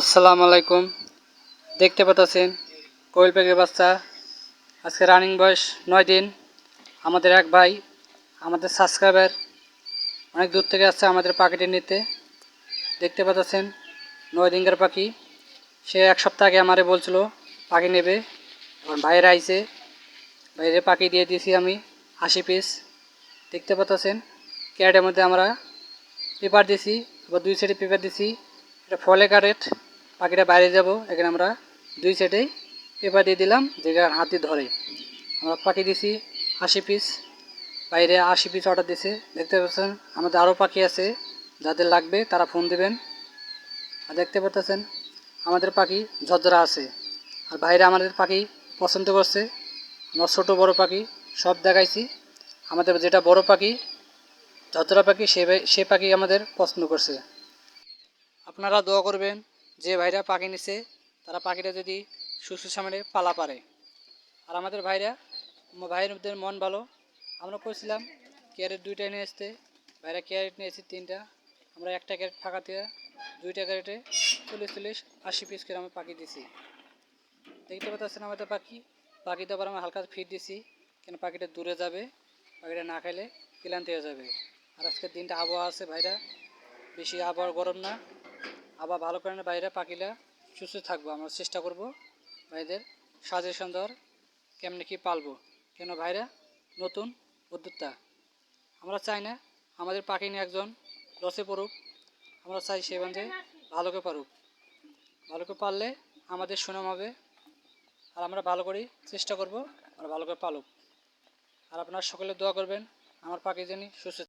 আসসালামু আলাইকুম। দেখতে পাচ্ছেন, কোয়েল পাখির বাচ্চা। আজকে রানিং বয়স নয় দিন। আমাদের এক ভাই, আমাদের সাবস্ক্রাইবার অনেক দূর থেকে আসছে আমাদের পাখিটি নিতে। দেখতে পাচ্ছেন, নয় দিনকার পাখি। সে এক সপ্তাহ আগে আমারে বলছিল, পাখি নেবে? এখন ভাইয়ের আইছে। বাইরে পাখি দিয়ে দিয়েছি আমি আশি পিস দেখতে পাচ্ছেন ক্যারেটের মধ্যে আমরা পেপার দিছি, আবার দুই সাইডে পেপার দিছি। এটা ফলে কারেট পাখিটা বাইরে যাব, এখানে আমরা দুই সাইডেই পেপার দিয়ে দিলাম যেটা হাতে ধরে। আমরা পাখি দিছি আশি পিস বাইরে আশি পিস অর্ডার দিছে। দেখতে পাচ্ছেন, আমাদের আরও পাখি আছে, যাদের লাগবে তারা ফোন দিবেন। আর দেখতে পাচ্ছেন আমাদের পাখি ঝরঝরা আছে। আর বাইরে আমাদের পাখি পছন্দ করছে, আমরা ছোটো বড় পাখি, সব দেখাইছি। আমাদের যেটা বড় পাখি, ঝরঝরা পাখি, সে সে পাখি আমাদের পছন্দ করছে। আপনারা দোয়া করবেন যে ভাইরা পাখি নিছে, তারা পাখিটা যদি সুস্থ সামনে পালা পারে। আর আমাদের ভাইরা ভাইদের মন ভালো। আমরা করেছিলাম ক্যারেট দুইটা নিয়ে আসতে। ভাইরা ক্যারেট নিয়ে এসেছি তিনটা। আমরা একটা ক্যারেট ফাঁকা দিয়ে দুইটা ক্যারেটে চল্লিশ চল্লিশ, আশি পিস করে আমরা পাখি দিছি। দেখতে পাচ্ছেন আমাদের পাখি। পাখিতে আবার আমরা হালকা ফিট দিছি, কেন পাখিটা দূরে যাবে, পাখিটা না খাইলে ক্লান্তি হয়ে যাবে। আর আজকের দিনটা আবহাওয়া আছে ভাইরা। বেশি আবহাওয়া গরম না। আবার ভালো করে বাইরে পাখিলা সুস্থ থাকব। আমরা চেষ্টা করব ভাইদের সাজেশন দেওয়ার, কেমনি কি পালবো। কেন ভাইরা? নতুন উদ্যোক্তা। আমরা চাই না আমাদের পাখি নিয়ে একজন লসে পড়ুক। আমরা চাই সে বান্ধে ভালোকে পারুক ভালোকে পারলে আমাদের সুনাম হবে। আর আমরা ভালো করেই চেষ্টা করব আর ভালো করে পালুক। আর আপনারা সকলে দোয়া করবেন, আমার পাখি জানি সুস্থ